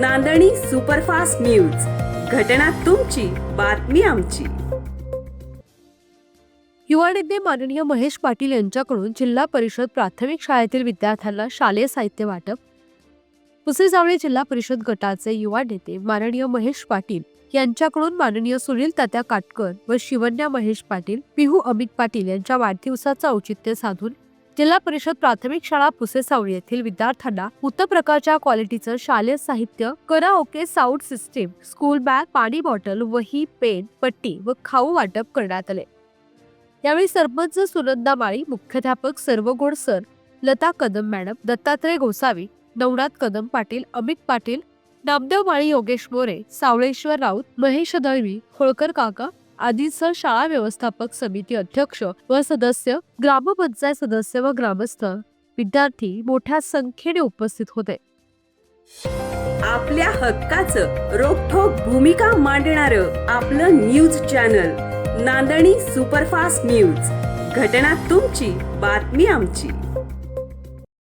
नांदणी superfast news. घटना तुमची बातमी आमची. युवा नेते माननीय महेश पाटील यांच्याकडून जिल्हा परिषद प्राथमिक शाळेतील विद्यार्थ्यांना शालेय साहित्य वाटप. पुसेजावळे जिल्हा परिषद गटाचे युवा नेते माननीय महेश पाटील यांच्याकडून माननीय सुनील तात्या काटकर व शिवन्या महेश पाटील पिहू अमित पाटील यांच्या वाढदिवसाचं औचित्य साधून जिल्हा परिषद प्राथमिक शाळा पुसेसावळी येथील विद्यार्थ्यांना उत्तम प्रकारच्या क्वालिटीचं शालेय साहित्य करा okay sound system school bag पाणी बॉटल वही पेन पट्टी व खाऊ वाटप करण्यात आले. यावेळी सरपंच सुनंदा माळी मुख्याध्यापक सर्वगोड सर लता कदम मॅडम दत्तात्रय गोसावी नवनाथ कदम पाटील अमित पाटील नामदेव माळी योगेश मोरे सावळेश्वर राऊत महेश दळवी होळकर काका आदींसह शाळा व्यवस्थापक समिती अध्यक्ष व सदस्य ग्रामपंचायत सदस्य व ग्रामस्थ विद्यार्थी मोठ्या संख्येने उपस्थित होते. आपल्या हक्काचं रोखोक भूमिका मांडणार आपलं news channel Nandani superfast news. घटना तुमची बातमी आमची.